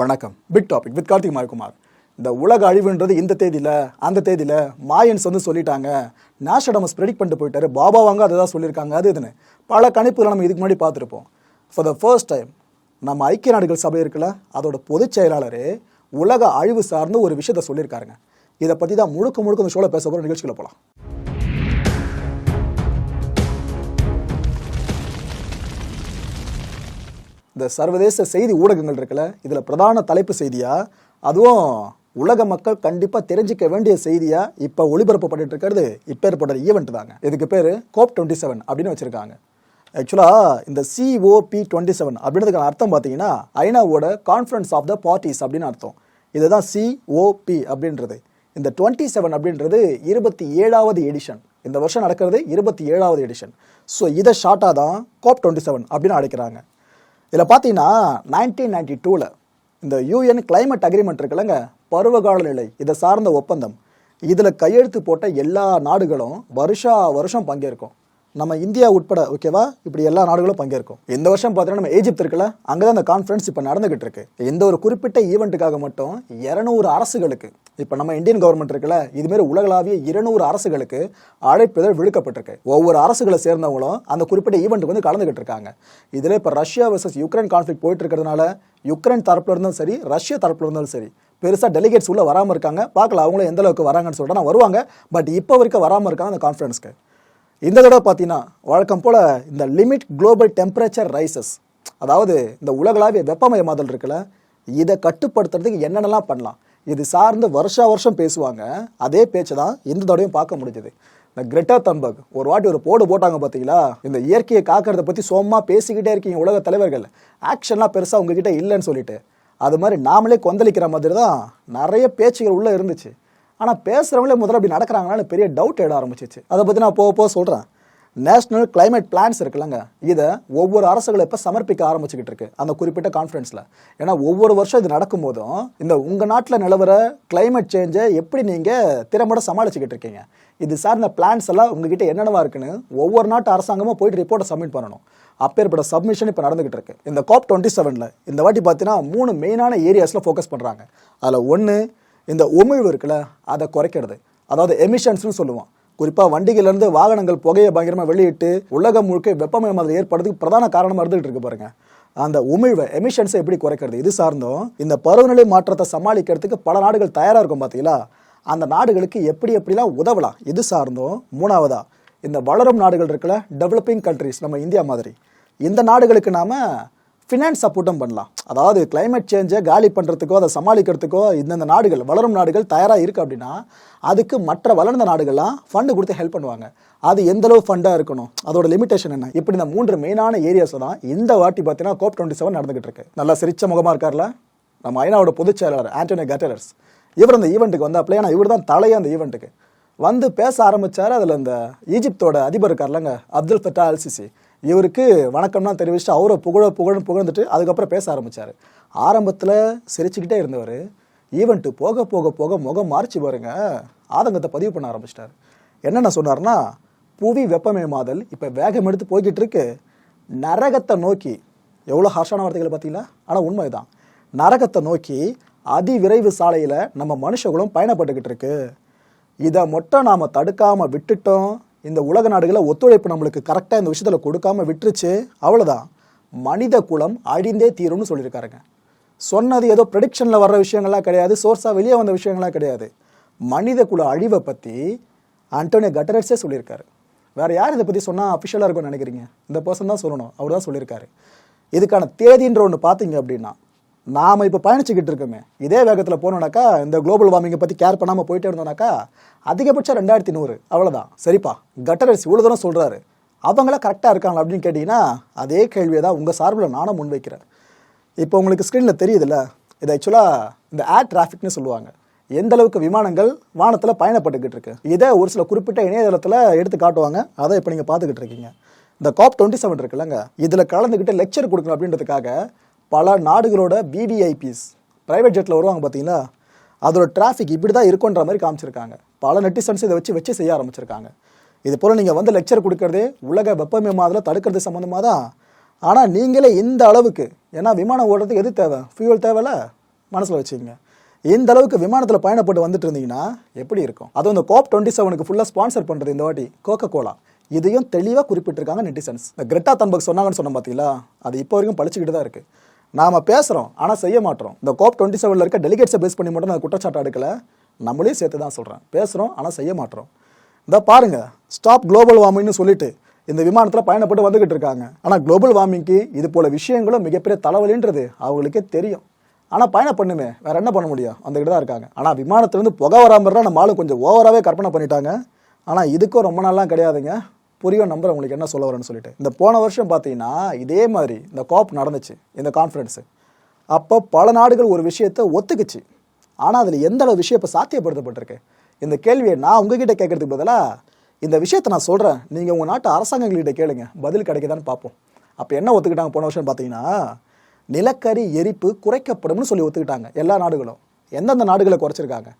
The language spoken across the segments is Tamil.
வணக்கம். Big topic with Karthik Mayakumar இந்த உலக அழிவுன்றது இந்த தேதியில் அந்த தேதியில் மாயன்ஸ் வந்து சொல்லிட்டாங்க. நேஷடமஸ் ப்ரெடிக் பண்ணிட்டு போயிட்டாரு. பாபா வாங்க அதை தான் சொல்லியிருக்காங்க. அது இதுன்னு. பல கணிப்புகளை நம்ம இதுக்கு முன்னாடி பார்த்துருப்போம். ஃபார் த ஃபர்ஸ்ட் டைம் நம்ம ஐக்கிய நாடுகள் சபை இருக்குல்ல அதோட பொதுச் செயலாளரே உலக அழிவு சார்ந்து ஒரு விஷயத்த சொல்லியிருக்காருங்க. இதை பற்றி தான் முழுக்க முழுக்க இந்த ஷோவில் பேச போகிற நிகழ்ச்சிகளை போகலாம் இந்த சர்வதேச செய்தி ஊடகங்கள் இருக்குல்ல இதில் பிரதான தலைப்பு செய்தியாக அதுவும் உலக மக்கள் கண்டிப்பாக தெரிஞ்சிக்க வேண்டிய செய்தியாக இப்போ ஒளிபரப்பப்பட்டு இருக்கிறது இப்போ ஏற்பட்ட ஈவெண்ட் தாங்க. இதுக்கு பேர் கோப் டுவெண்ட்டி செவன் அப்படின்னு வச்சுருக்காங்க. ஆக்சுவலாக இந்த சிஓபி டுவெண்ட்டி செவன் அப்படின்றதுக்கான அர்த்தம் பார்த்தீங்கன்னா ஐநாவோட கான்ஃபரன்ஸ் ஆஃப் த பார்ட்டிஸ் அப்படின்னு அர்த்தம். இதுதான் சிஓபி அப்படின்றது. இந்த டுவெண்ட்டி செவன் அப்படின்றது இருபத்தி ஏழாவது எடிஷன் இந்த வருஷம் நடக்கிறது இருபத்தி ஏழாவது எடிஷன் ஸோ இதை ஷார்ட்டாக தான் கோப் டுவெண்ட்டி செவன் அப்படின்னு அழைக்கிறாங்க. இதில் பார்த்தீங்கன்னா நைன்டீன் நைன்டி டூவில் இந்த யூஎன் கிளைமேட் அக்ரிமெண்ட் இருக்குல்லங்க பருவகால நிலை இதை சார்ந்த ஒப்பந்தம். இதில் கையெழுத்து போட்ட எல்லா நாடுகளும் வருஷா வருஷம் பங்கேற்கும். நம்ம இந்தியா உட்பட ஓகேவா இப்படி எல்லா நாடுகளும் பங்கேற்கும். இந்த வருஷம் பார்த்தீங்கன்னா நம்ம ஏஜிப்த் இருக்குல்ல அங்கே தான் அந்த கான்ஃபரன்ஸ் இப்போ நடந்துகிட்டு இருக்கு. இந்த ஒரு குறிப்பிட்ட ஈவெண்ட்டுக்காக மட்டும் இரநூறு அரசுகளுக்கு இப்போ நம்ம இந்தியன் கவர்மெண்ட் இருக்குல்ல இதுமாரி உலகளாவிய இருநூறு அரசுகளுக்கு அழைப்புதல் விழுக்கப்பட்டிருக்கு. ஒவ்வொரு அரசுகளை சேர்ந்தவங்களும் அந்த குறிப்பிட்ட ஈவெண்ட்டுக்கு வந்து கலந்துகிட்டு இருக்காங்க. இதில் இப்போ ரஷ்யா வர்சஸ் யுக்ரைன் கான்ஃப்ளிக் போயிட்டு இருக்கிறதுனால யுக்ரைன் தரப்பில் இருந்தாலும் சரி ரஷ்யா தரப்பில் இருந்தாலும் சரி பெருசாக டெலிகேட்ஸ் உள்ளே வராமல் இருக்காங்க. பார்க்கல அவங்களும் எந்த அளவுக்கு வராங்கன்னு சொல்லிட்டு நான் வருவாங்க. பட் இப்போ வரைக்கும் வராமல் இருக்காங்க அந்த கான்ஃபரன்ஸ்க்கு இந்த தடவை பார்த்தீங்கன்னா வழக்கம் போல் இந்த லிமிட் குளோபல் டெம்பரேச்சர் ரைசஸ் அதாவது இந்த உலகளாவிய வெப்பமயமாதல் இருக்குல்ல இதை கட்டுப்படுத்துறதுக்கு என்னென்னலாம் பண்ணலாம்? இது சார்ந்து வருஷா வருஷம் பேசுவாங்க. அதே பேச்சை தான் இந்த தடவையும் பார்க்க முடிஞ்சது. இந்த கிரெட்டா தம்பக் ஒரு வாட்டி ஒரு போடு போட்டாங்க பார்த்தீங்களா இந்த இயற்கையை காக்கிறத பற்றி சும்மா பேசிக்கிட்டே இருக்கீங்க உலக தலைவர்கள். ஆக்ஷன்லாம் பெருசாக உங்ககிட்ட இல்லைன்னு சொல்லிட்டு. அது மாதிரி நாமளே கொந்தளிக்கிற மாதிரி தான் நிறைய பேச்சுகள் உள்ளே இருந்துச்சு. ஆனால் பேசுகிறவங்களே முதல்ல அப்படி நடக்கிறாங்கன்னு பெரிய டவுட் எட ஆரம்பிச்சிச்சு. அதை பற்றி நான் போக போக சொல்கிறேன் நேஷனல் கிளைமேட் பிளான்ஸ் இருக்குல்லங்க. இதை ஒவ்வொரு அரசுகளை இப்போ சமர்ப்பிக்க ஆரம்பிச்சுக்கிட்டு இருக்கு அந்த குறிப்பிட்ட கான்ஃபரன்ஸில் ஏன்னா ஒவ்வொரு வருஷம் இது நடக்கும்போதும் இந்த உங்கள் நாட்டில் நிலவர கிளைமேட் சேஞ்சை எப்படி நீங்கள் திறம்பட சமாளிச்சுக்கிட்டு இருக்கீங்க? இது சார்ந்த பிளான்ஸ் எல்லாம் உங்ககிட்ட என்னென்னவா இருக்குன்னு ஒவ்வொரு நாட்டு அரசாங்கமும் போயிட்டு ரிப்போர்ட்டை சப்மிட் பண்ணணும். அப்பேற்பட்ட சப்மிஷன் இப்போ நடந்துகிட்டு இருக்கு. இந்த காப் டுவெண்ட்டி செவனில் இந்த வாட்டி பார்த்தீங்கன்னா மூணு மெயினான ஏரியாஸில் ஃபோக்கஸ் பண்ணுறாங்க அதில் ஒன்று இந்த உமிழ்வு இருக்குல்ல அதை குறைக்கிறது. அதாவது எமிஷன்ஸ்னு சொல்லுவோம். குறிப்பாக வண்டிகளிலிருந்து வாகனங்கள் புகையை பயங்கரமாக வெளியிட்டு உலகம் முழுக்க வெப்பமயமாதல் ஏற்படுறதுக்கு பிரதான காரணமாக இருந்துகிட்டு இருக்கு பாருங்க. அந்த உமிழ்வை எமிஷன்ஸை எப்படி குறைக்கிறது? இது சார்ந்தும் இந்த பருவநிலை மாற்றத்தை சமாளிக்கிறதுக்கு பல நாடுகள் தயாராக இருக்கும் பார்த்தீங்களா அந்த நாடுகளுக்கு எப்படி எப்படிலாம் உதவலாம்? இது சார்ந்தும் மூணாவதா இந்த வளரும் நாடுகள் இருக்குல்ல டெவலப்பிங் கண்ட்ரிஸ் நம்ம இந்தியா மாதிரி. இந்த நாடுகளுக்கு நாம ஃபினான்ஸ் சப்போர்ட்டும் பண்ணலாம். அதாவது கிளைமேட் சேஞ்சை காலி பண்ணுறதுக்கோ அதை சமாளிக்கிறதுக்கோ இந்தந்த நாடுகள் வளரும் நாடுகள் தயாராக இருக்குது அப்படின்னா அதுக்கு மற்ற வளர்ந்த நாடுகள்லாம் ஃபண்டு கொடுத்து ஹெல்ப் பண்ணுவாங்க. அது எந்தளவு ஃபண்டாக இருக்கணும்? அதோட லிமிடேஷன் என்ன? இப்படி இந்த மூன்று மெயினான ஏரியாஸை தான் இந்த வாட்டி பார்த்தீங்கன்னா கோப் டுவெண்ட்டி செவன் நடந்துகிட்டு இருக்கு. நல்லா சிரிச்ச முகமாக இருக்கார்ல? நம்ம ஐநாவோட பொதுச் செயலாளர் ஆண்டோனியோ கட்டரஸ் இவர் அந்த ஈவெண்ட்டுக்கு வந்தாப்ல ஆனால் இவர் தான் தலையே அந்த ஈவெண்ட்டுக்கு வந்து பேச ஆரம்பித்தார் அதில் இந்த ஈஜிப்தோட அதிபர் இருக்கார்லங்க அப்துல் ஃபட்டா அல்சிசி. இவருக்கு வணக்கம்லாம் தெரிவிச்சுட்டு அவரை புகழ புகழ்னு புகழ்ந்துட்டு அதுக்கப்புறம் பேச ஆரம்பிச்சார். ஆரம்பத்தில் சிரிச்சுக்கிட்டே இருந்தவர். ஈவெண்ட்டு போக போக போக முகம் மாறிச்சு பாருங்க. ஆதங்கத்தை பதிவு பண்ண ஆரம்பிச்சிட்டார். என்னென்ன சொன்னார்னா புவி வெப்பமயமாதல் இப்போ வேகம் எடுத்து போய்கிட்டு இருக்கு நரகத்தை நோக்கி எவ்வளோ ஹர்ஷான வார்த்தைகளை பார்த்தீங்களா? ஆனால் உண்மைதான். நரகத்தை நோக்கி அதிவிரைவு சாலையில் நம்ம மனுஷகுலம் பயணப்பட்டுக்கிட்டு இருக்கு இதை மட்டும் நாம் தடுக்காமல் விட்டுட்டோம். இந்த உலக நாடுகளை ஒத்துழைப்பு நம்மளுக்கு கரெக்டாக இந்த விஷயத்தில் கொடுக்காம விட்டுருச்சு அவ்வளோதான் மனித குலம் அழிந்தே தீரும்னு சொல்லியிருக்காருங்க. சொன்னது ஏதோ ப்ரெடிக்ஷனில் வர்ற விஷயங்கள்லாம் கிடையாது சோர்ஸாக வெளியே வந்த விஷயங்கள்லாம் கிடையாது. மனித குல அழிவை பற்றி ஆண்டோனியோ கட்டரட்ஸே சொல்லியிருக்காரு. வேறு யார் இதை பற்றி சொன்னால் அஃபிஷியலாக இருக்கும்னு நினைக்கிறீங்க? இந்த பர்சன் தான் சொல்லணும் அவர் தான் சொல்லியிருக்காரு. இதுக்கான தேதின்ற ஒன்று பார்த்தீங்க அப்படின்னா நாம் இப்போ பயணிச்சுக்கிட்டு இருக்கோமே. இதே வேகத்தில் போனோம்னாக்கா இந்த குளோபல் வார்மிங்கை பற்றி கேர் பண்ணாமல் போயிட்டே இருந்தோம்னாக்கா அதிகபட்சம் ரெண்டாயிரத்தி நூறு. அவ்வளோதான் சரிப்பா. கட்டரசி இவ்வளோ தூரம் சொல்கிறாரு அவங்களாம் கரெக்டாக இருக்காங்களா அப்படின்னு கேட்டிங்கன்னா அதே கேள்வியை தான் உங்கள் சார்பில் நானும் முன்வைக்கிறேன். இப்போ உங்களுக்கு ஸ்க்ரீனில் தெரியுதுல்ல இது ஆக்சுவலாக இந்த ஏர் டிராஃபிக்னு சொல்லுவாங்க. எந்த அளவுக்கு விமானங்கள் வானத்தில் பயணப்பட்டுக்கிட்டு இருக்கு. இதை ஒரு சில குறிப்பிட்ட இணையதளத்தில் எடுத்து காட்டுவாங்க. அதை இப்போ நீங்கள் பார்த்துக்கிட்டு இருக்கீங்க. இந்த காப் டுவெண்ட்டி செவன் இருக்குல்லங்க. இதில் கலந்துக்கிட்டு லெக்சர் கொடுக்கணும் அப்படின்றதுக்காக பல நாடுகளோட விவிஐபிஸ் ப்ரைவேட் ஜெட்டில் வருவாங்க பார்த்தீங்களா? அதோட டிராஃபிக் இப்படி தான் இருக்குன்ற மாதிரி காமிச்சிருக்காங்க. பல நெட்டிசன்ஸ் இதை வச்சு வச்சு செய்ய ஆரம்பிச்சிருக்காங்க. இது போல் நீங்கள் வந்து லெக்சர் கொடுக்கறதே உலக வெப்பமயமாதலை தடுக்கிறது சம்மந்தமாக தான் ஆனால் நீங்களே இந்த அளவுக்கு ஏன்னா விமானம் ஓடுறதுக்கு எது தேவை? ஃபியூவல் தேவையில்ல? மனசில் வச்சுக்கோங்க. இந்த அளவுக்கு விமானத்தில் பயணப்பட்டு வந்துட்டு இருந்தீங்கன்னா எப்படி இருக்கும்? அதுவும் இந்த கோப் டுவெண்ட்டி செவனுக்கு ஃபுல்லாக ஸ்பான்சர் பண்ணுறது இந்த வாட்டி கோகோ கோலா இதையும் தெளிவாக குறிப்பிட்டிருக்காங்க நெட்டிசன்ஸ் இந்த கிரெட்டா தன்பக் சொன்னாங்கன்னு சொன்னோம் பார்த்தீங்களா? அது இப்போ வரைக்கும் பழிச்சுக்கிட்டு தான் இருக்குது நாம் பேசுகிறோம் ஆனால் செய்ய மாட்டோம். இந்த கோப் டுவெண்ட்டி செவனில் இருக்க டெலிகேட்ஸை பேஸ் பண்ணி மட்டும் நான் குற்றச்சாட்டு எடுக்கல. நம்மளையும் சேர்த்து தான் சொல்கிறேன் பேசுகிறோம் ஆனால் செய்ய மாட்டோம். இந்த பாருங்க ஸ்டாப் குளோபல் வார்மிங்னு சொல்லிட்டு இந்த விமானத்தில் பயணப்பட்டு வந்துக்கிட்டு இருக்காங்க. ஆனால் குளோபல் வார்மிங்க்கு இது போல விஷயங்களும் மிகப்பெரிய தலைவலின்றது அவங்களுக்கே தெரியும். ஆனால் பயணம் பண்ணுமே வேறு என்ன பண்ண முடியும்? வந்துக்கிட்டு தான் இருக்காங்க. ஆனால் விமானத்துலேருந்து புகை வராமல் நம்ம ஆளு கொஞ்சம் ஓவராகவே கற்பனை பண்ணிட்டாங்க. ஆனால் இதுக்கும் ரொம்ப நாள்லாம் கிடையாதுங்க. புரியும் நம்பர் உங்களுக்கு என்ன சொல்ல வரேன்னு சொல்லிட்டு. இந்த போன வருஷம் பார்த்தீங்கன்னா இதே மாதிரி இந்த காப் நடந்துச்சு இந்த கான்ஃபரன்ஸு அப்போ பல நாடுகள் ஒரு விஷயத்தை ஒத்துக்குச்சு. ஆனால் அதில் எந்த அளவு விஷயம் இப்போ சாத்தியப்படுத்தப்பட்டிருக்கு? இந்த கேள்வியை நான் உங்ககிட்ட கேட்கறதுக்கு பதிலாக இந்த விஷயத்தை நான் சொல்கிறேன் நீங்கள் உங்கள் நாட்டு அரசாங்கங்கள்கிட்ட கேளுங்க. பதில் கிடைக்குதான்னு பார்ப்போம். அப்போ என்ன ஒத்துக்கிட்டாங்க போன வருஷம் பார்த்தீங்கன்னா நிலக்கரி எரிப்பு குறைக்கப்படும்னு சொல்லி ஒத்துக்கிட்டாங்க எல்லா நாடுகளும். எந்தெந்த நாடுகளை குறைச்சிருக்காங்க?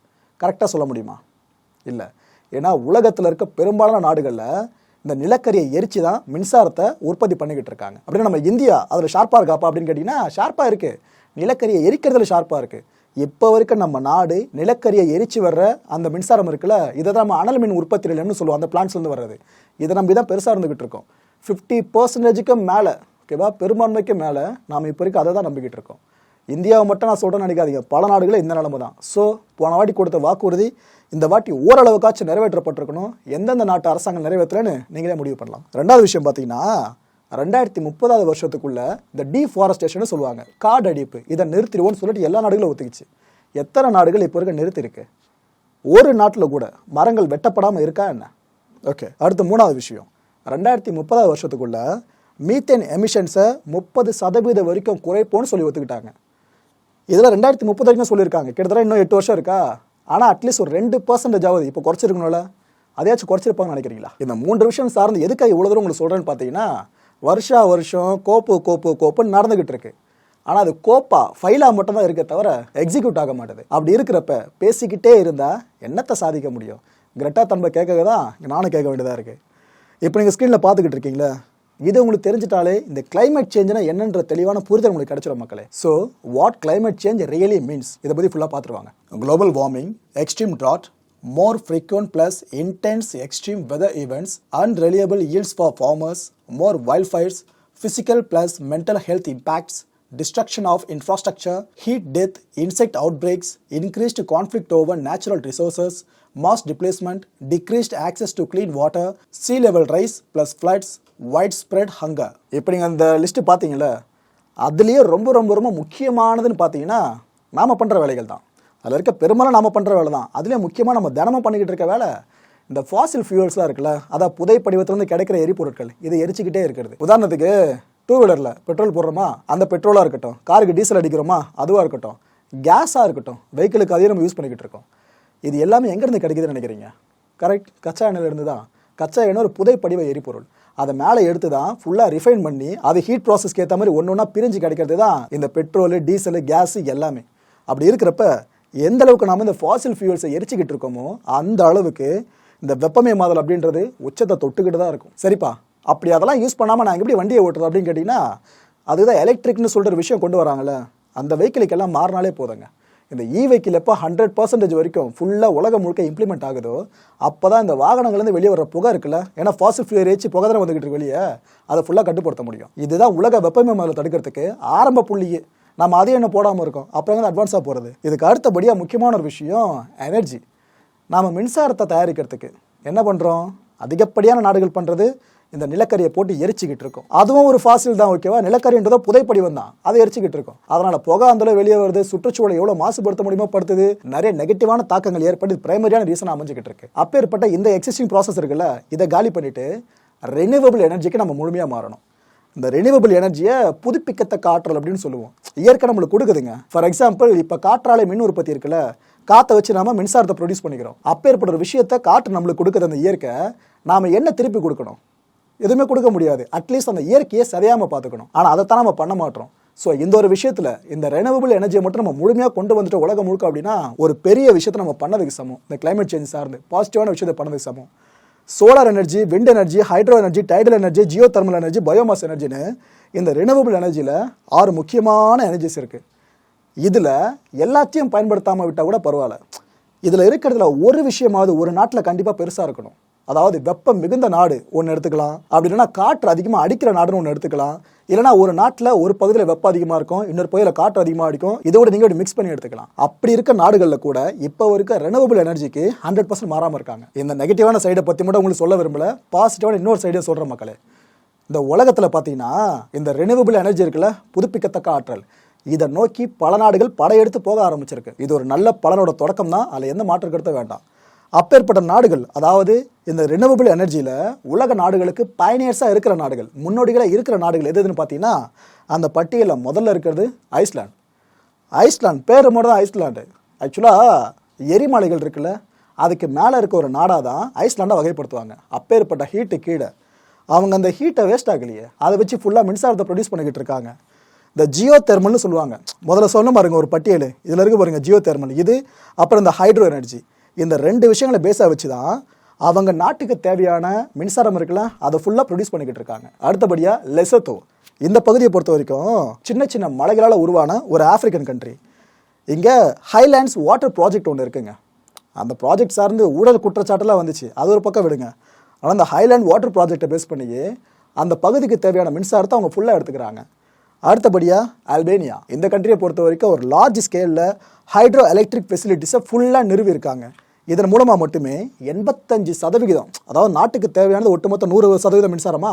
கரெக்டாக சொல்ல முடியுமா? இல்லை. ஏன்னா உலகத்தில் இருக்க பெரும்பாலான நாடுகளில் இந்த நிலக்கரியை எரிச்சு தான் மின்சாரத்தை உற்பத்தி பண்ணிக்கிட்டு இருக்காங்க. அப்படின்னா நம்ம இந்தியா அதில் ஷார்ப்பாக இருக்காப்பா அப்படின்னு கேட்டிங்கன்னா ஷார்ப்பாக இருக்குது நிலக்கரியை எரிக்கிறதுல ஷார்ப்பாக இருக்குது இப்போ வரைக்கும் நம்ம நாடு நிலக்கரியை எரிச்சு வர்ற அந்த மின்சாரம் இருக்குல்ல இதை தான் நம்ம அனல் மின் உற்பத்தி நிலையம்னு சொல்லுவோம் அந்த பிளான்ஸ்லேருந்து வர்றது. இதை நம்பி தான் பெருசாக இருந்துகிட்டு இருக்கோம். ஃபிஃப்டி பர்சன்டேஜுக்கு மேலே ஓகேவா பெரும்பான்மைக்கு மேலே நாம் இப்போ வரைக்கும் அதை தான் நம்பிக்கிட்டு இருக்கோம். இந்தியாவை மட்டும் நான் சொல்கிறேன்னு நினைக்காதீங்க. பல நாடுகளும் இந்த நிலைமை தான். ஸோ போன வாட்டி கொடுத்த வாக்குறுதி இந்த வாட்டி ஓரளவுக்காச்சும் நிறைவேற்றப்பட்டிருக்கணும். எந்தெந்த நாட்டு அரசாங்கம் நிறைவேற்றலன்னு நீங்களே முடிவு பண்ணலாம். ரெண்டாவது விஷயம் பார்த்தீங்கன்னா ரெண்டாயிரத்தி முப்பதாவது வருஷத்துக்குள்ள இந்த டீஃபாரஸ்டேஷன் சொல்லுவாங்க. காடு அடிப்பு இதை நிறுத்திடுவோம்னு சொல்லிட்டு எல்லா நாடுகளும் ஒத்துக்கிச்சு. எத்தனை நாடுகள் இப்போ இருக்க நிறுத்திருக்கு? ஒரு நாட்டில் கூட மரங்கள் வெட்டப்படாமல் இருக்கா என்ன? ஓகே அடுத்து மூணாவது விஷயம். ரெண்டாயிரத்தி முப்பதாவது வருஷத்துக்குள்ள மீத்தேன் எமிஷன்ஸை முப்பது சதவீதம் வரைக்கும் குறைப்போன்னு சொல்லி ஒத்துக்கிட்டாங்க. இதில் ரெண்டாயிரத்தி முப்பது வரைக்கும் சொல்லியிருக்காங்க. கிட்டத்தட்ட இன்னும் எட்டு வருஷம் இருக்கா? ஆனால் அட்லீஸ்ட் ஒரு ரெண்டு பர்சன்டேஜ் ஆகுது இப்போ குறைச்சிருக்கணும்ல? அதையாச்சும் குறைச்சிருப்பாங்கன்னு நினைக்கிறீங்களா? இந்த மூன்று விஷயம் சார்ந்து எதுக்காக இவ்வளோ தூரம் உங்களுக்கு சொல்கிறேன்னு பார்த்தீங்கன்னா வருஷா வருஷம் கோப்பு கோப்பு கோப்புன்னு நடந்துகிட்டு இருக்கு. ஆனால் அது கோப்பா ஃபைலாக மட்டும்தான் இருக்க இருக்கே தவிர எக்ஸிக்யூட் ஆக மாட்டேது. அப்படி இருக்கிறப்ப பேசிக்கிட்டே இருந்தால் என்னத்தை சாதிக்க முடியும்? கிரெட்டா தன்மை கேட்க தான் நானும் கேட்க வேண்டியதாக இருக்குது இப்போ நீங்கள் ஸ்க்ரீனில் பார்த்துக்கிட்டு இருக்கீங்களா இது உங்களுக்கு தெரிஞ்சிட்டாலே இந்த climate சேஞ்சுனா என்னன்ற தெளிவான புரிதல் உங்களுக்கு கிடைச்சிடும் மக்களே so what climate change really means இதை பற்றி ஃபுல்லாக பார்த்துருவாங்க global warming extreme drought more frequent plus intense extreme weather events, unreliable yields for farmers, more wildfires, physical plus mental health impacts, destruction of infrastructure, heat death, insect outbreaks, increased conflict over natural resources, mass displacement, decreased access to clean water, sea level rise plus floods, widespread hunger இப்போ நீங்கள் அந்த லிஸ்ட்டு பார்த்தீங்கள அதுலேயே ரொம்ப ரொம்ப ரொம்ப முக்கியமானதுன்னு பார்த்தீங்கன்னா நாம் பண்ணுற வேலைகள் தான். அதில் இருக்க பெரும்பாலும் நாம் பண்ணுற வேலை தான். அதுலேயே முக்கியமாக நம்ம தினமும் பண்ணிக்கிட்டு இருக்க வேலை இந்த ஃபாசில் ஃபியூல்ஸ்லாம் இருக்குல்ல அதான் புதை படிவத்திலிருந்து கிடைக்கிற எரிபொருட்கள் இதை எரிச்சிக்கிட்டே இருக்கிறது. உதாரணத்துக்கு டூ வீலரில் பெட்ரோல் போடுறோமா? அந்த பெட்ரோலாக இருக்கட்டும். காருக்கு டீசல் அடிக்கிறோமா? அதுவாக இருக்கட்டும். கேஸாக இருக்கட்டும். வெஹிக்கிளுக்கு அதையும் நம்ம யூஸ் பண்ணிக்கிட்டு இருக்கோம். இது எல்லாமே எங்கேருந்து கிடைக்குதுன்னு நினைக்கிறீங்க? கரெக்ட் கச்சா எண்ணெயிலேருந்து தான். கச்சா எண்ணெய் ஒரு புதை எரிபொருள். அதை மேலே எடுத்து தான் ஃபுல்லாக ரிஃபைன் பண்ணி அது ஹீட் ப்ராசஸ்க்கு ஏற்ற மாதிரி ஒன்று ஒன்றா பிரிஞ்சு கிடைக்கிறது தான் இந்த பெட்ரோலு டீசலு கேஸு எல்லாமே. அப்படி இருக்கிறப்ப எந்த அளவுக்கு நாம் இந்த ஃபாசில் ஃபியூல்ஸை எரிச்சிக்கிட்டு இருக்கோமோ அந்த அளவுக்கு இந்த வெப்பமயமாதல் அப்படின்றது உச்சத்தை தொட்டுக்கிட்டு தான் இருக்கும். சரிப்பா அப்படி அதெல்லாம் யூஸ் பண்ணாமல் நான் எப்படி வண்டியை ஓட்டுறது அப்படின்னு கேட்டிங்கன்னா அதுதான் எலக்ட்ரிக்னு சொல்கிற விஷயம் கொண்டு வராங்களே அந்த வெஹிக்கிளுக்கெல்லாம் மாறினாலே போதுங்க. இந்த இ வெஹிக்கிள் எப்போ ஹண்ட்ரட் பர்சன்டேஜ் வரைக்கும் ஃபுல்லாக உலகம் முழுக்க இம்ப்ளிமெண்ட் ஆகுதோ அப்போ தான் இந்த வாகனங்கள்லேருந்து வெளியே வர புகை இருக்குல்ல ஏன்னா ஃபாசில் ஃபியூர் ஏச்சு புகை தானே வந்துக்கிட்டு இருக்கு வெளியே அதை ஃபுல்லாக கட்டுப்படுத்த முடியும். இதுதான் உலக வெப்பமயமாதலை தடுக்கிறதுக்கு ஆரம்ப புள்ளியே நம்ம அதையும் என்ன போடாமல் இருக்கோம். அப்புறம் வந்து அட்வான்ஸாக போகிறது இதுக்கு அடுத்தபடியாக முக்கியமான ஒரு விஷயம் எனர்ஜி நாம் மின்சாரத்தை தயாரிக்கிறதுக்கு என்ன பண்ணுறோம் அதிகப்படியான நாடுகள் பண்ணுறது இந்த நிலக்கரியை போட்டு எரிச்சுக்கிட்டு இருக்கும். அதுவும் ஒரு ஃபாசில் தான் ஓகேவா நிலக்கரின்றதோ புதைப்படிவம் தான். அதை எரிச்சுக்கிட்டு இருக்கும். அதனால புகை அந்த வெளியே வருது சுற்றுச்சூழலை எவ்வளவு மாசுபடுத்த முடியுமோ படுத்துது நிறைய நெகட்டிவான தாக்கங்கள் ஏற்பட்டு பிரைமரியான ரீசன் அமைஞ்சுக்கிட்டு இருக்கு. அப்பேற்பட்ட இந்த எக்ஸிஸ்டிங் ப்ராசஸ் இருக்குல்ல இதை காலி பண்ணிட்டு ரெனியூவபிள் எனர்ஜிக்கு நம்ம முழுமையாக மாறணும். இந்த ரெனியூவபிள் எனர்ஜியை புதுப்பிக்கத்தக்க ஆற்றல் அப்படின்னு சொல்லுவோம். இயற்கை நம்மளுக்கு கொடுக்குதுங்க. ஃபார் எக்ஸாம்பிள் இப்போ காற்றாலை மின் உற்பத்தி இருக்குல்ல காற்றை வச்சு நாம மின்சாரத்தை ப்ரொடியூஸ் பண்ணிக்கிறோம். அப்பேற்பட்ட ஒரு விஷயத்தை காற்று நம்மளுக்கு கொடுக்குது அந்த இயற்கை. நாம என்ன திருப்பி கொடுக்கணும்? எதுவுமே கொடுக்க முடியாது. அட்லீஸ்ட் அந்த இயற்கையை சரியாமல் பார்த்துக்கணும். ஆனால் அதைத்தான் நம்ம பண்ண மாட்டோம். ஸோ இந்த ஒரு விஷயத்தில் இந்த ரெனவபிள் எனர்ஜியை மட்டும் நம்ம முழுமையாக கொண்டு வந்துட்டு உலகம் முழுக்க அப்படின்னா ஒரு பெரிய விஷயத்தை நம்ம பண்ணதுக்கு சமம். இந்த கிளைமேட் சேஞ்ச் சார்ந்து பாசிட்டிவான விஷயத்தை பண்ணதுக்கு சமம். Solar energy wind energy hydro energy tidal energy geothermal energy biomass எனர்ஜின்னு இந்த ரெனவபிள் எனர்ஜியில் ஆறு முக்கியமான எனர்ஜிஸ் இருக்குது இதில் எல்லாத்தையும் பயன்படுத்தாமல் விட்டால் கூட பரவாயில்ல. இதில் இருக்கிறதுல ஒரு விஷயமாவது ஒரு நாட்டில் கண்டிப்பாக பெருசாக இருக்கணும். அதாவது வெப்பம் மிகுந்த நாடு ஒன்று எடுத்துக்கலாம். அப்படி இல்லைன்னா காற்று அதிகமாக அடிக்கிற நாடுன்னு ஒன்று எடுத்துக்கலாம். இல்லைனா ஒரு நாட்டில் ஒரு பகுதியில் வெப்பம் அதிகமாக இருக்கும் இன்னொரு பகுதியில் காற்று அதிகமாக அடிக்கும். இதோட நீங்கள் மிக்ஸ் பண்ணி எடுத்துக்கலாம். அப்படி இருக்க நாடுகளில் கூட இப்போ இருக்க ரெனவபிள் எனர்ஜிக்கு ஹண்ட்ரட் பர்சன்ட் மாறாமல் இருக்காங்க. இந்த நெகட்டிவான சைடை பற்றி மட்டும் உங்களுக்கு சொல்ல விரும்பல. பாசிட்டிவான இன்னொரு சைடை சொல்கிற மக்களே. இந்த உலகத்தில் பார்த்தீங்கன்னா இந்த ரெனிவபிள் எனர்ஜி இருக்குல்ல புதுப்பிக்கத்தக்க ஆற்றல். இதை நோக்கி பல நாடுகள் படையெடுத்து போக ஆரம்பிச்சிருக்கு. இது ஒரு நல்ல பலனோட தொடக்கம் தான் அதில் எந்த மாற்று கருத்த வேண்டாம். அப்பேற்பட்ட நாடுகள் அதாவது இந்த ரெனிவபிள் எனர்ஜியில் உலக நாடுகளுக்கு பயனியர்ஸாக இருக்கிற நாடுகள் முன்னோடிகளாக இருக்கிற நாடுகள் எது எதுன்னு பார்த்தீங்கன்னா அந்த பட்டியலில் முதல்ல இருக்கிறது ஐஸ்லாண்ட் ஐஸ்லாண்ட் பேர் மட்டும் தான் ஐஸ்லாண்டு ஆக்சுவலாக எரிமலைகள் இருக்குல்ல அதுக்கு மேலே இருக்க ஒரு நாடாக தான் ஐஸ்லாண்டை வகைப்படுத்துவாங்க. அப்பேற்பட்ட ஹீட்டு கீழே. அவங்க அந்த ஹீட்டை வேஸ்ட் ஆகலையே அதை வச்சு ஃபுல்லாக மின்சாரத்தை ப்ரொடியூஸ் பண்ணிக்கிட்டு இருக்காங்க. இந்த ஜியோ தெர்மல்னு சொல்லுவாங்க. முதல்ல சொன்ன பாருங்க ஒரு பட்டியல் இதில் இருக்க பாருங்க ஜியோ தெர்மல் இது அப்புறம் இந்த ஹைட்ரோ எனர்ஜி இந்த ரெண்டு விஷயங்களை பேஸாக வச்சு தான் அவங்க நாட்டுக்கு தேவையான மின்சாரம் இருக்குல்ல அதை ஃபுல்லாக ப்ரொடியூஸ் பண்ணிக்கிட்டு இருக்காங்க. அடுத்தபடியாக லெசத்தோ. இந்த பகுதியை பொறுத்த வரைக்கும் சின்ன சின்ன மலைகளால் உருவான ஒரு ஆப்பிரிக்கன் கண்ட்ரி இங்கே ஹைலேண்ட்ஸ் வாட்டர் ப்ராஜெக்ட் ஒன்று இருக்குங்க. அந்த ப்ராஜெக்ட் சார்ந்து ஊழல் குற்றச்சாட்டெல்லாம் வந்துச்சு. அது ஒரு பக்கம் விடுங்க. ஆனால் அந்த ஹைலேண்ட் வாட்டர் ப்ராஜெக்டை பேஸ் பண்ணி அந்த பகுதிக்கு தேவையான மின்சாரத்தை அவங்க ஃபுல்லாக எடுத்துக்கிறாங்க. அடுத்தபடியாக அல்பேனியா இந்த கண்ட்ரியை பொறுத்த வரைக்கும் ஒரு லார்ஜ் ஸ்கேலில் ஹைட்ரோ எலக்ட்ரிக் ஃபெசிலிட்டிஸை ஃபுல்லாக நிறுவி இருக்காங்க இதன் மூலமாக மட்டுமே எண்பத்தஞ்சு சதவிகிதம் அதாவது நாட்டுக்கு தேவையானது ஒட்டுமொத்த நூறு சதவீதம் மின்சாரமா?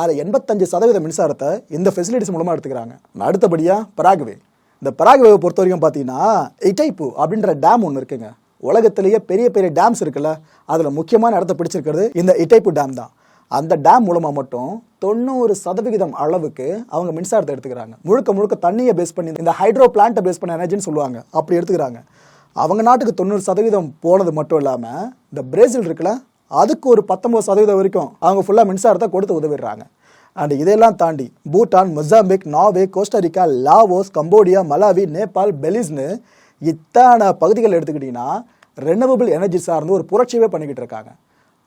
அதில் எண்பத்தஞ்சு சதவீத மின்சாரத்தை இந்த ஃபெசிலிட்டிஸ் மூலமாக எடுத்துக்கிறாங்க. அடுத்தபடியாக பராகுவே. இந்த பராகுவேவை பொறுத்த வரைக்கும் பார்த்தீங்கன்னா இட்டைப்பு அப்படின்ற டேம் ஒன்று இருக்குங்க. உலகத்திலேயே பெரிய பெரிய டேம்ஸ் இருக்குல்ல அதில் முக்கியமான இடத்த பிடிச்சிருக்கிறது இந்த இட்டைப்பு டேம் தான். அந்த டேம் மூலமாக மட்டும் தொண்ணூறு சதவிகிதம் அளவுக்கு அவங்க மின்சாரத்தை எடுத்துக்கிறாங்க. முழுக்க முழுக்க தண்ணியை பேஸ் பண்ணி இந்த ஹைட்ரோ பிளான்ட்டை பேஸ் பண்ண எனர்ஜின்னு சொல்லுவாங்க. அப்படி எடுத்துக்கிறாங்க. அவங்க நாட்டுக்கு தொண்ணூறு சதவீதம் போனது மட்டும் இல்லாமல் இந்த பிரேசில் இருக்குல்ல அதுக்கு ஒரு பத்தொம்பது சதவீதம் வரைக்கும் அவங்க ஃபுல்லாக மின்சாரத்தை கொடுத்து உதவிடுறாங்க. அண்ட் இதெல்லாம் தாண்டி Bhutan Mozambique Norway Costa Rica Laos Cambodia Malawi Nepal பெலிஸ்னு இத்தனை பகுதிகள் எடுத்துக்கிட்டிங்கன்னா ரெனவபிள் எனர்ஜி சார்ந்து ஒரு புரட்சியவே பண்ணிக்கிட்டு இருக்காங்க.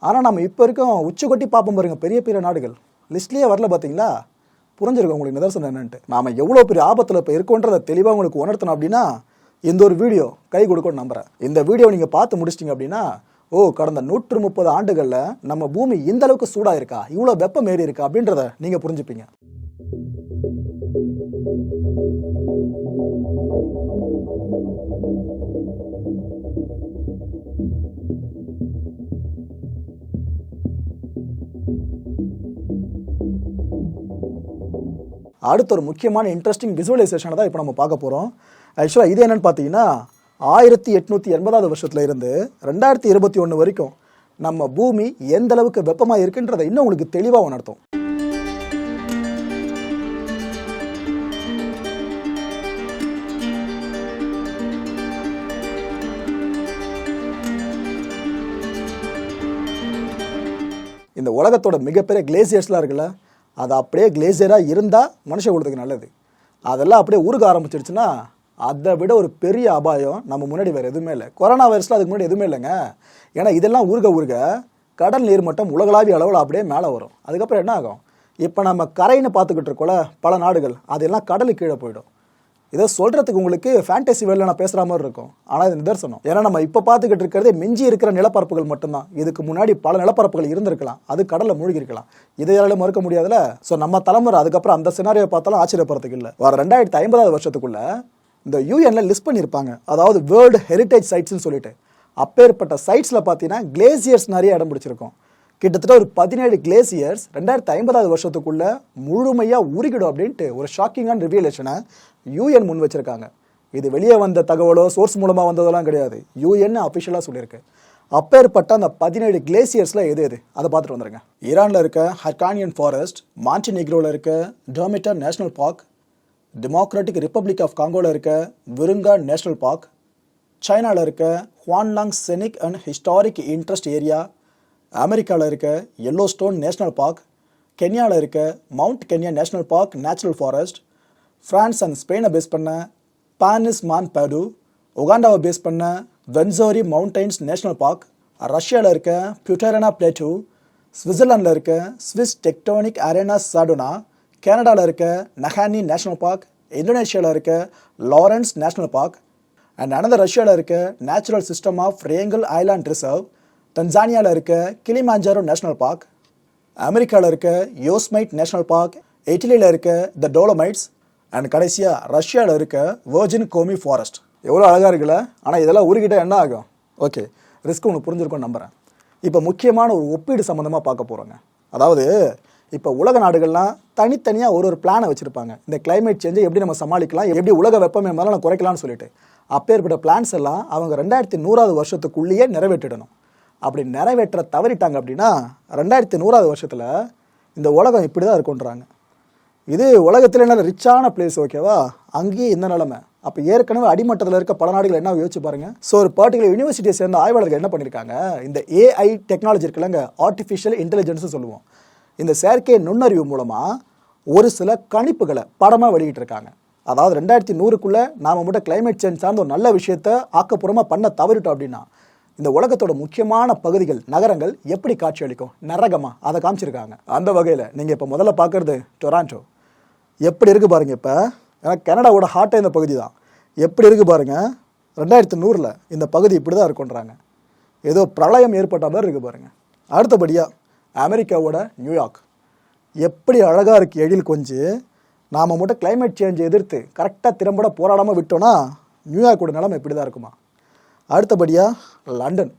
ஆனால் நம்ம இப்போ இருக்கோம் உச்சி கொட்டி பார்ப்போம் பாருங்க பெரிய பெரிய நாடுகள். லிஸ்ட்லேயே வரல பார்த்தீங்களா புரிஞ்சிருக்கும் உங்களுக்கு நிதர்சனம் என்னன்ட்டு. நாம் எவ்வளோ பெரிய ஆபத்தில் இப்போ இருக்கோன்றதை தெளிவாக உங்களுக்கு உணர்த்தணும் அப்படின்னா இந்த ஒரு வீடியோ கை கொடுக்கும்னு நம்புறேன். இந்த வீடியோ நீங்கள் பார்த்து முடிச்சிட்டிங்க அப்படின்னா ஓ கடந்த நூற்று முப்பது ஆண்டுகளில் நம்ம பூமி இந்த அளவுக்கு சூடாக இருக்கா இவ்வளோ வெப்பம் ஏறி இருக்கா? அப்படின்றத நீங்கள் புரிஞ்சுப்பீங்க. அடுத்த ஒரு முக்கியமான இன்ட்ரெஸ்டிங் விசுவலைசேஷனை தான் இப்போ நம்ம பார்க்க போகிறோம் ஆக்சுவலாக இது என்னன்னு பார்த்தீங்கன்னா ஆயிரத்தி எட்நூற்றி எண்பதாவது வருஷத்துல இருந்து ரெண்டாயிரத்தி இருபத்தி ஒன்று வரைக்கும் நம்ம பூமி எந்த அளவுக்கு வெப்பமாக இருக்குன்றதை இன்னும் உங்களுக்கு தெளிவாக உணர்த்தும் இந்த உலகத்தோட மிகப்பெரிய கிளேசியர்ஸ்லாம் இருக்குல்ல அது அப்படியே கிளேசியராக இருந்தால் மனுஷ குலத்துக்கு நல்லது. அதெல்லாம் அப்படியே உருக ஆரம்பிச்சிருச்சுன்னா அதை விட ஒரு பெரிய அபாயம் நம்ம முன்னாடி வேறு எதுவுமே இல்லை. கொரோனா வைரஸில் அதுக்கு முன்னாடி எதுவுமே இல்லைங்க. ஏன்னா இதெல்லாம் ஊருக உருக கடல் நீர் மட்டம் உலகளாவிய அளவில் அப்படியே மேலே வரும். அதுக்கப்புறம் என்ன ஆகும்? இப்போ நம்ம கரைன்னு பார்த்துக்கிட்டு இருக்கோம்ல பல நாடுகள் அதெல்லாம் கடலுக்கு கீழே போயிடும். இதை சொல்கிறதுக்கு உங்களுக்கு ஃபேண்டசி வேலில் நான் பேசுகிற மாதிரி இருக்கும். ஆனால் இது நிதர்சனம். ஏன்னா நம்ம இப்போ பார்த்துக்கிட்டு இருக்கிறதே மிஞ்சி இருக்கிற நிலப்பரப்புகள் மட்டும்தான். இதுக்கு முன்னாடி பல நிலப்பரப்புகள் இருந்திருக்கலாம். அது கடலில் மூழ்கி இருக்கலாம் இதையால மறுக்க முடியாதுல ஸோ நம்ம தலைமுறை அதுக்கப்புறம் அந்த சினாரியை பார்த்தாலும் ஆச்சரியப்படுறதுக்கு இல்லை. வர ரெண்டாயிரத்தி ஐம்பதாவது வருஷத்துக்குள்ளே இந்த யூஎனில் லிஸ்ட் பண்ணியிருப்பாங்க அதாவது வேர்ல்டு ஹெரிட்டேஜ் சைட்ஸ்னு சொல்லிட்டு. அப்பேற்பட்ட சைட்ஸில் பார்த்தீங்கன்னா கிளேசியர்ஸ் நிறைய இடம் பிடிச்சிருக்கும். கிட்டத்தட்ட ஒரு பதினேழு கிளேசியர்ஸ் ரெண்டாயிரத்தி ஐம்பதாவது வருஷத்துக்குள்ளே முழுமையாக உருகிடும் அப்படின்ட்டு ஒரு ஷாக்கிங்கான ரிவியலேஷனை யூஎன் முன் வச்சிருக்காங்க. இது வெளியே வந்த தகவலோ சோர்ஸ் மூலமாக வந்ததெல்லாம் கிடையாது. யூஎன் அஃபிஷியலாக சொல்லியிருக்கு. அப்பேற்பட்ட அந்த பதினேழு கிளேசியர்ஸில் எது எது? அதை பார்த்துட்டு வந்துருங்க. ஈரானில் இருக்க ஹர்கானியன் ஃபாரஸ்ட் மாண்டினிக்ரோவில் இருக்க Durmitor National Park Democratic Republic of காங்கோவில் இருக்க விருங்கா நேஷனல் பார்க் சைனாவில் இருக்க Huanglong scenic and historic interest area அமெரிக்காவில் இருக்க எல்லோ ஸ்டோன் நேஷனல் பார்க் கென்யாவில் இருக்க Mount Kenya National Park natural forest France and ஸ்பெயினை base பண்ண பானிஸ் மான் பேடு உகாண்டாவை பேஸ் பண்ண வென்சோரி மவுண்டைன்ஸ் நேஷனல் பார்க் ரஷ்யாவில் இருக்க பியூட்டரனா பிளேட்டூ சுவிட்சர்லாண்டில் இருக்க ஸ்விஸ் டெக்டோனிக் அரேனா சாடுனா கனடாவில் இருக்க நஹானி நேஷனல் பார்க் இந்தோனேஷியாவில் இருக்க Lorentz National Park and another ரஷ்யாவில் இருக்க natural system of Wrangel Island reserve தன்சானியாவில் இருக்க கிளிமாஞ்சாரோ நேஷனல் பார்க் அமெரிக்காவில் இருக்க யோஸ்மைட் நேஷனல் பார்க் இட்டலியில் இருக்க த டோலமைட்ஸ் அண்ட் கடைசியாக ரஷ்யாவில் இருக்க வேர்ஜின் கோமி ஃபாரஸ்ட் எவ்வளோ அழகாக இருக்குல்ல? ஆனால் இதெல்லாம் உருகிட்ட என்ன ஆகும்? ஓகே ரிஸ்க் ஒன்று புரிஞ்சிருக்கும்னு நம்புகிறேன் இப்போ முக்கியமான ஒரு ஒப்பீடு சம்மந்தமாக பார்க்க போகிறோங்க அதாவது இப்போ உலக நாடுகள்லாம் தனித்தனியாக ஒரு ஒரு பிளானை வச்சுருப்பாங்க. இந்த கிளைமேட் சேஞ்சை எப்படி நம்ம சமாளிக்கலாம் எப்படி உலக வெப்பமயமாலாம் நம்ம குறைக்கலாம்னு சொல்லிட்டு. அப்பேற்பட்ட பிளான்ஸ் எல்லாம் அவங்க ரெண்டாயிரத்தி நூறாவது வருஷத்துக்குள்ளேயே நிறைவேற்றிடணும். அப்படி நிறைவேற்ற தவறிட்டாங்க அப்படின்னா ரெண்டாயிரத்தி நூறாவது வருஷத்தில் இந்த உலகம் இப்படி தான் இருக்குன்றாங்க இது உலகத்தில் நல்ல ரிச்சான பிளேஸ் ஓகேவா அங்கேயே இந்த நிலமை. அப்போ ஏற்கனவே அடிமட்டத்தில் இருக்க பல நாடுகள் என்ன யோசிச்சு பாருங்க. ஸோ ஒரு பர்டிகுலர் யூனிவர்சிட்டியை சேர்ந்த ஆய்வாளர்கள் என்ன பண்ணியிருக்காங்க இந்த ஏஐ டெக்னாலஜி இருக்குல்லங்க ஆர்டிஃபிஷியல் இன்டெலிஜென்ஸ் சொல்லுவோம். இந்த செயற்கை நுண்ணறிவு மூலமாக ஒரு சில கணிப்புகளை படமாக வெளியிட்டிருக்காங்க. அதாவது ரெண்டாயிரத்தி நூறுக்குள்ளே நாம் மட்டும் கிளைமேட் சேஞ்ச் சார்ந்த ஒரு நல்ல விஷயத்த ஆக்கப்பூர்வமாக பண்ண தவறிட்டோம் அப்படின்னா இந்த உலகத்தோட முக்கியமான பகுதிகள் நகரங்கள் எப்படி காட்சியளிக்கும்? நரகமாக அதை காமிச்சிருக்காங்க. அந்த வகையில் நீங்கள் இப்போ முதல்ல பார்க்குறது டொராண்டோ. எப்படி இருக்குது பாருங்கள் இப்போ? ஏன்னா கனடாவோட ஹார்ட்டே இந்த பகுதி தான். எப்படி இருக்குது பாருங்கள் ரெண்டாயிரத்தி நூறில் இந்த பகுதி இப்படி தான் இருக்குன்றாங்க ஏதோ பிரளயம் ஏற்பட்ட மாதிரி இருக்குது பாருங்கள் அடுத்தபடியாக அமெரிக்காவோட நியூயார்க் எப்படி அழகாக இருக்கு எழில் கொஞ்சு. நாம் மட்டும் கிளைமேட் சேஞ்சை எதிர்த்து கரெக்டாக திறம்பட போராடாமல் விட்டோம்னா நியூயார்க்கோட நிலைமை இப்படி தான் இருக்குமா? அடுத்தபடியாக லண்டன்.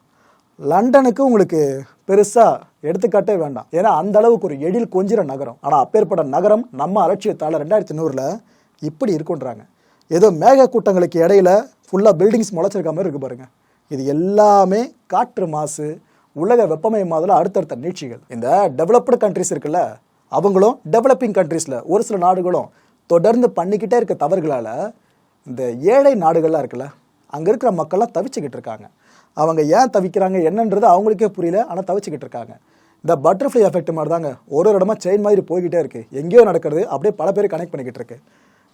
லண்டனுக்கு உங்களுக்கு பெருசாக எடுத்துக்காட்டே வேண்டாம். ஏன்னா அந்த அளவுக்கு ஒரு எழில் கொஞ்சிற நகரம். ஆனால் அப்பேற்பட்ட நகரம் நம்ம அலட்சியத்தால் ரெண்டாயிரத்தி நூறில் இப்படி இருக்குன்றாங்க. ஏதோ மேக கூட்டங்களுக்கு இடையில ஃபுல்லாக பில்டிங்ஸ் முளைச்சிருக்க மாதிரி இருக்கு பாருங்கள் இது எல்லாமே காற்று மாசு உலக வெப்பமயமாதல அடுத்தடுத்த நீட்சிகள். இந்த டெவலப்டு கண்ட்ரிஸ் இருக்குல்ல அவங்களும் டெவலப்பிங் கண்ட்ரீஸில் ஒரு சில நாடுகளும் தொடர்ந்து பண்ணிக்கிட்டே இருக்க தவறுகளால் இந்த ஏழை நாடுகள்லாம் இருக்குல்ல அங்கே இருக்கிற மக்கள்லாம் தவிச்சுக்கிட்டு இருக்காங்க. அவங்க ஏன் தவிக்கிறாங்க என்னன்றது அவங்களுக்கே புரியல ஆனால் தவிச்சுக்கிட்டு இருக்காங்க. இந்த பட்டர்ஃப்ளை எஃபெக்ட் மாதிரி தாங்க ஒரு ஒரு இடமா செயின் மாதிரி போய்கிட்டே இருக்குது எங்கேயோ நடக்கிறது அப்படியே பல பேர் கனெக்ட் பண்ணிக்கிட்டு இருக்கு.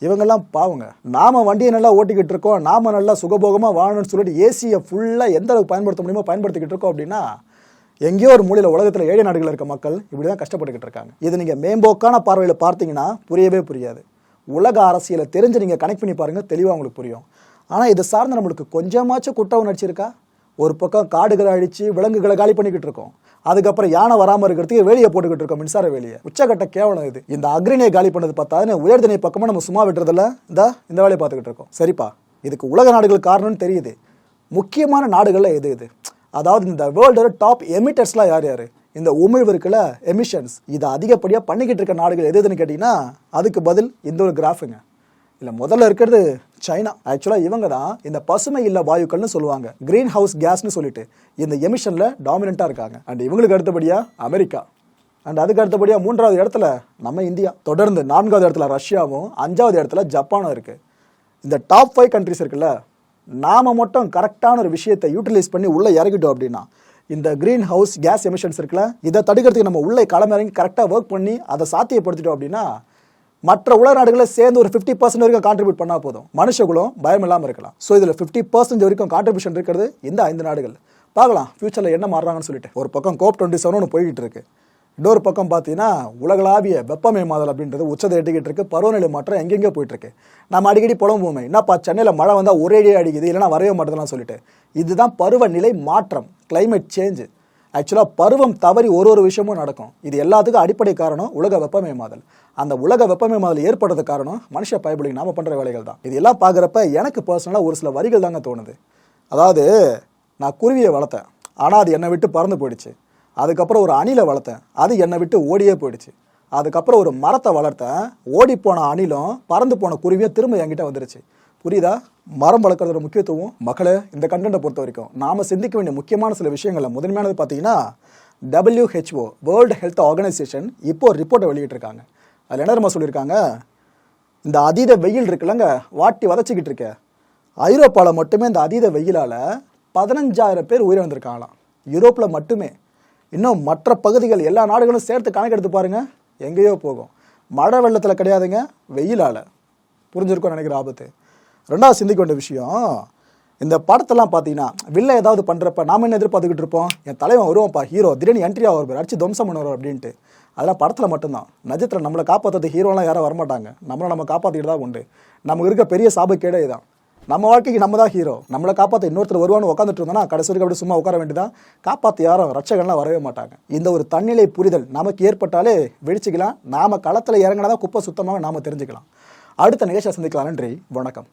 இவங்கெல்லாம் பாவங்க நாம வண்டியை நல்லா ஓட்டிக்கிட்டு இருக்கோம் நாம் நல்லா சுகபோகமாக வாழணும்னு சொல்லிட்டு ஏசியை ஃபுல்லாக எந்த அளவுக்கு பயன்படுத்த முடியுமோ பயன்படுத்திக்கிட்டு இருக்கோம் அப்படின்னா எங்கேயோ ஒரு மூலையில் உலகத்தில் ஏழை நாடுகள் இருக்க மக்கள் இப்படி தான் கஷ்டப்பட்டுக்கிட்டு இருக்காங்க. இது நீங்கள் மேம்போக்கான பார்வையில் பார்த்தீங்கன்னா புரியவே புரியாது. உலக அரசியலை தெரிஞ்சு நீங்கள் கனெக்ட் பண்ணி பாருங்கள் தெளிவாக உங்களுக்கு புரியும். ஆனால் இது சார்ந்து நம்மளுக்கு கொஞ்சமாச்சும் குற்ற உணர்ச்சி இருக்கா? ஒரு பக்கம் காடுகளை அழித்து விலங்குகளை காலி பண்ணிக்கிட்டு இருக்கோம். அதுக்கப்புறம் யானை வராமல் இருக்கிறதுக்கு வேலியை போட்டுக்கிட்டு இருக்கோம் மின்சார வேலியை. உச்சக்கட்ட கேவலம் இது. இந்த அக்ரிணியை காலி பண்ணது பார்த்தா உயர்தனை பக்கமாக நம்ம சும்மா விட்டுறதில்ல? இந்த இந்த வேலையை பார்த்துக்கிட்டு இருக்கோம். சரிப்பா இதுக்கு உலக நாடுகள் காரணம்னு தெரியுது. முக்கியமான நாடுகளில் எது இது? அதாவது இந்த வேர்ல்டோட டாப் எமிட்டர்ஸ்லாம் யார் யார்? இந்த உமிழ்வு இருக்குல்ல எமிஷன்ஸ் இதை அதிகப்படியாக பண்ணிக்கிட்டு இருக்க நாடுகள் எது எதுன்னு கேட்டிங்கன்னா அதுக்கு பதில் இந்த ஒரு கிராஃபுங்க இல்லை முதல்ல இருக்கிறது சைனா. ஆக்சுவலாக இவங்க தான் இந்த பசுமை இல்ல வாயுக்கள்னு சொல்லுவாங்க. கிரீன் ஹவுஸ் கேஸ்னு சொல்லிட்டு இந்த எமிஷனில் டாமினண்ட்டாக இருக்காங்க. அண்ட் இவங்களுக்கு அடுத்தபடியாக அமெரிக்கா. அண்ட் அதுக்கு அடுத்தபடியாக மூன்றாவது இடத்துல நம்ம இந்தியா. தொடர்ந்து நான்காவது இடத்துல ரஷ்யாவும் அஞ்சாவது இடத்துல ஜப்பானும் இருக்குது இந்த டாப் ஃபைவ் கண்ட்ரிஸ் இருக்குல்ல நாம மட்டும் கரெக்டான ஒரு விஷயத்தை யூட்டிலைஸ் பண்ணி உள்ளே இறங்கிட்டோம் அப்படின்னா இந்த க்ரீன் ஹவுஸ் கேஸ் எமிஷன்ஸ் இருக்குல்ல இதை தடுக்கிறதுக்கு நம்ம உள்ளே களமிறங்கி கரெக்டாக ஒர்க் பண்ணி அதை சாத்தியப்படுத்திட்டோம் அப்படின்னா மற்ற உலக நாடுகளை சேர்ந்து ஒரு ஃபிஃப்டி பர்சன்ட் வரைக்கும் கான்ட்ரிபியூட் பண்ணால் போதும். மனுஷகுலம் பயம் இல்லாமல் இருக்கலாம். ஸோ இதில் ஃபிஃப்டி பர்சன்ட் வரைக்கும் கான்ட்ரிபியூஷன் இருக்கிறது இந்த ஐந்து நாடுகள். பார்க்கலாம் ஃபியூச்சரில் என்ன மாறுறாங்கன்னு சொல்லிட்டு. ஒரு பக்கம் கோப் டுவெண்ட்டி செவன் ஒன்று போய்கிட்டு இருக்கு. இன்னொரு பக்கம் பார்த்தீங்கன்னா உலகளாவிய வெப்பமயமாதல் அப்படின்றது உச்சத்தை எட்டிக்கிட்டு இருக்கு. பருவநிலை மாற்றம் எங்கெங்கே போயிட்டு இருக்கு. நம்ம அடிக்கடி புலம்புவோமே என்னப்பா சென்னையில் மழை வந்தால் ஒரே அடி அடிக்குது இல்லைன்னா வரவே மாட்டேதெல்லாம் சொல்லிட்டு. இதுதான் பருவநிலை மாற்றம் கிளைமேட் சேஞ்சு ஆக்சுவலாக பருவம் தவறி ஒரு ஒரு விஷயமும் நடக்கும். இது எல்லாத்துக்கும் அடிப்படை காரணம் உலக வெப்பமயமாதல் அந்த உலக வெப்பமயமாதல் ஏற்படுறது காரணம் மனுஷ பயபலிங் நாம பண்ணுற வேலைகள் தான். இது எல்லாம் பார்க்குறப்ப எனக்கு பர்சனலாக ஒரு சில வரிகள் தாங்க தோணுது. அதாவது நான் குருவியை வளர்த்தேன். ஆனால் அது என்னை விட்டு பறந்து போயிடுச்சு. அதுக்கப்புறம் ஒரு அணிலை வளர்த்தேன். அது என்னை விட்டு ஓடியே போயிடுச்சு. அதுக்கப்புறம் ஒரு மரத்தை வளர்த்தேன். ஓடி போன அணிலும் பறந்து போன குருவியும் திரும்ப என்கிட்ட வந்துருச்சு. புரியுதா? மரம் வளர்க்குறதோட முக்கியத்துவம் மக்களே இந்த கண்டென்ட்டை பொறுத்த வரைக்கும் நாம் சிந்திக்க வேண்டிய முக்கியமான சில விஷயங்களில் முதன்மையானது பார்த்தீங்கன்னா டபிள்யூஹெச்ஓ வேர்ல்டு ஹெல்த் ஆர்கனைசேஷன் இப்போ ஒரு ரிப்போர்ட்டை வெளியிட்டிருக்காங்க. அதில் என்ன நம்ம சொல்லியிருக்காங்க? இந்த அதீத வெயில் இருக்குல்லங்க வாட்டி வதச்சிக்கிட்டு இருக்க. ஐரோப்பாவில் மட்டுமே இந்த அதீத வெயிலால் பதினஞ்சாயிரம் பேர் உயிரிழந்திருக்காங்களாம். யூரோப்பில் மட்டுமே. இன்னும் மற்ற பகுதிகள் எல்லா நாடுகளும் சேர்த்து கணக்கெடுத்து பாருங்க எங்கேயோ போகும். மழை வெள்ளத்தில் கிடையாதுங்க வெயிலால். புரிஞ்சிருக்கும்னு நினைக்கிற ஆபத்து. ரெண்டாவது சிந்திக்க வேண்டிய விஷயம் இந்த படத்தெல்லாம் பார்த்தீங்கன்னா வில்ல ஏதாவது பண்ணுறப்ப நாம என்ன எதிர்பார்த்துக்கிட்டு இருப்போம்? என் தலைவன் வருவான்ப்பா ஹீரோ திடீர்னு என்ட்ரி பேர் அடிச்சு துவம்சம் பண்ணுவார் அப்படின்ட்டு. அதெல்லாம் படத்தில் மட்டும்தான். நட்சத்திரம் நம்மளை காப்பாற்றுறது ஹீரோலாம் யாரும் வரமாட்டாங்க. நம்மளை நம்ம காப்பாற்றிட்டு தான் உண்டு. நமக்கு இருக்க பெரிய சாபக்கேடே இதான். நம்ம வாழ்க்கைக்கு நம்ம தான் ஹீரோ நம்மளை காப்பாற்ற இன்னொருத்தர் வருவான்னு உட்காந்துட்டு இருந்தோம்னா கடைசி வரைக்கும் சும்மா உட்கார வேண்டியதான் காப்பாற்ற யாரும் ரட்சகன்லாம் வரவே மாட்டாங்க. இந்த ஒரு தன்னிலை புரிதல் நமக்கு ஏற்பட்டாலே வெடிச்சிக்கலாம் நாம களத்தில் இறங்கினா தான் குப்பை சுத்தமாக நாம தெரிஞ்சுக்கலாம். அடுத்த நிகழ்ச்சியை சந்திக்கலாம். நன்றி. வணக்கம்.